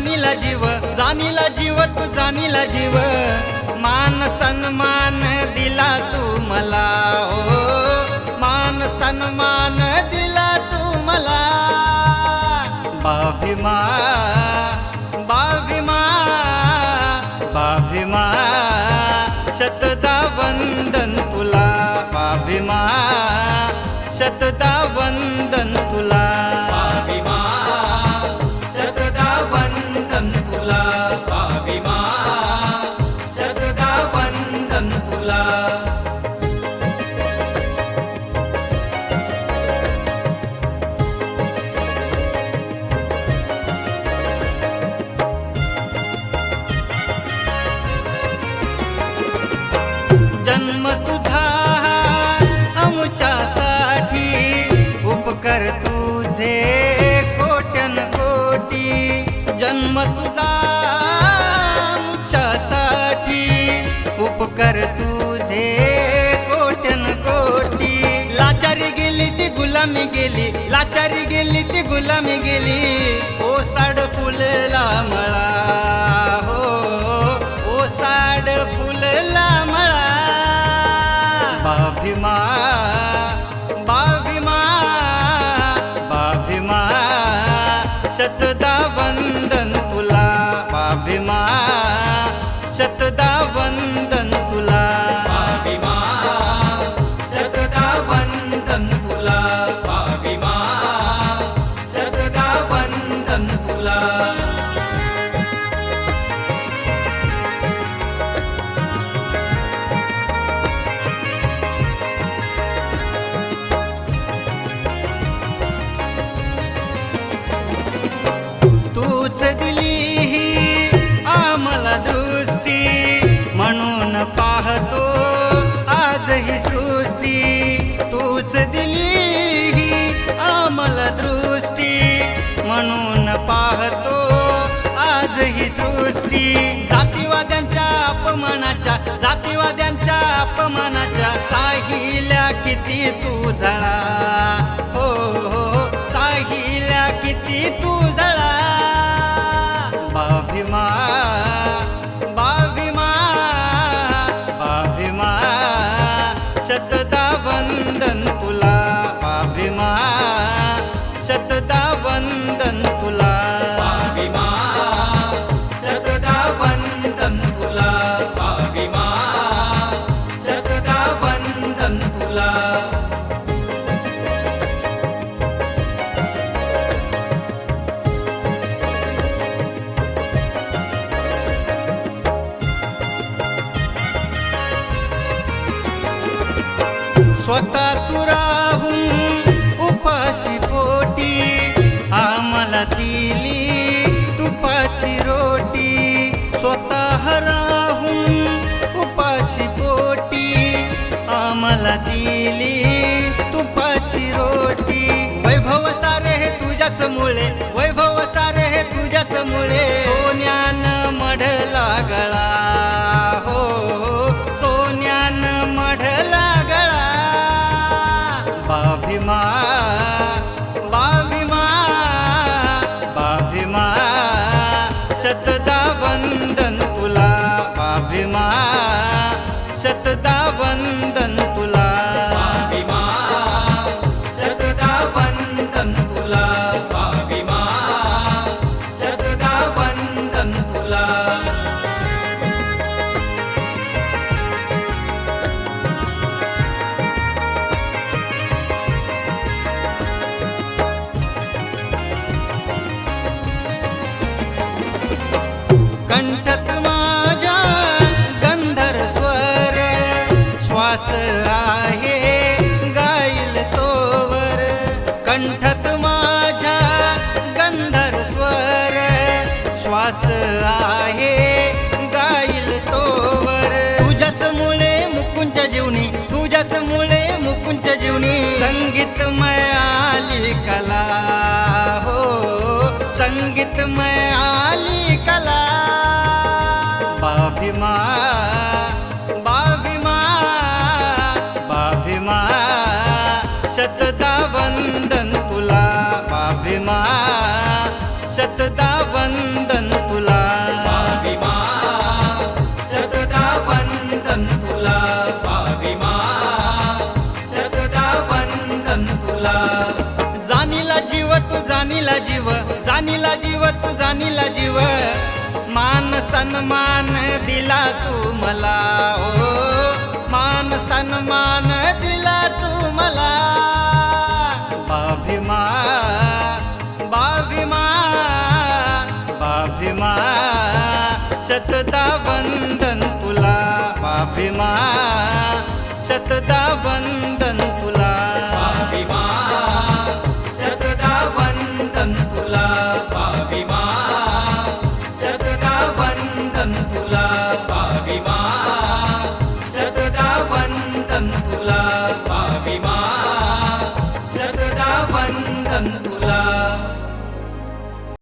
जाणीला जीव जाणीला जीव तू जाणीला जीव. मान सन्मान दिला तू मला हो मान सन्मान दिला तू मला. बाभिमा बाभिमा बाभिमा शतदा वंदन तुला. बाभिमा शतदा वंदन उपकार तुझे कोटन कोटी. लाचारी गेली ती गुलामी गेली लाचारी गेली ती गुलामी गेली. ओ साड फुलला मळा हो ओ साड फुलला मळा. बाभिमा बाभिमा बाभिमा शतदा वंदन तुला. बाभिमा शतदा सृष्टी. जातीवाद्यांच्या अपमानाच्या जातीवाद्यांच्या अपमानाच्या साहिल्या किती तू झळा हो, हो हो साहिल्या किती तू झळा अभिमान मला दिली तुपाची रोटी. वैभव सारे हे तुझ्याच मुळे वैभव सारे हे तुझ्याच मुळे. सोन्यान मढला गळा हो, हो सोन्यान मढला गळा बाभिमा बाभिमा बाभिमा. शतदा वंदन तुला बाभिमा. शतदा वंदन बाभिमा बाभिमा बाभिमा सतता वंदन तुला बाभिमा सतता वंदन तुला बाभिमा सतता वंदन तुला बाभिमा सतता वंदन तुला. जानीला जीव तू जानीला जीव जानीला जीव तू जानीला जीव. मान सन्मान दिला तू मला ओ मान सन्मान दिला तू मला. बाभिमा बाभिमा बाभिमा शतदा वंदन तुला. बाभिमा शतदा वंदन वंदन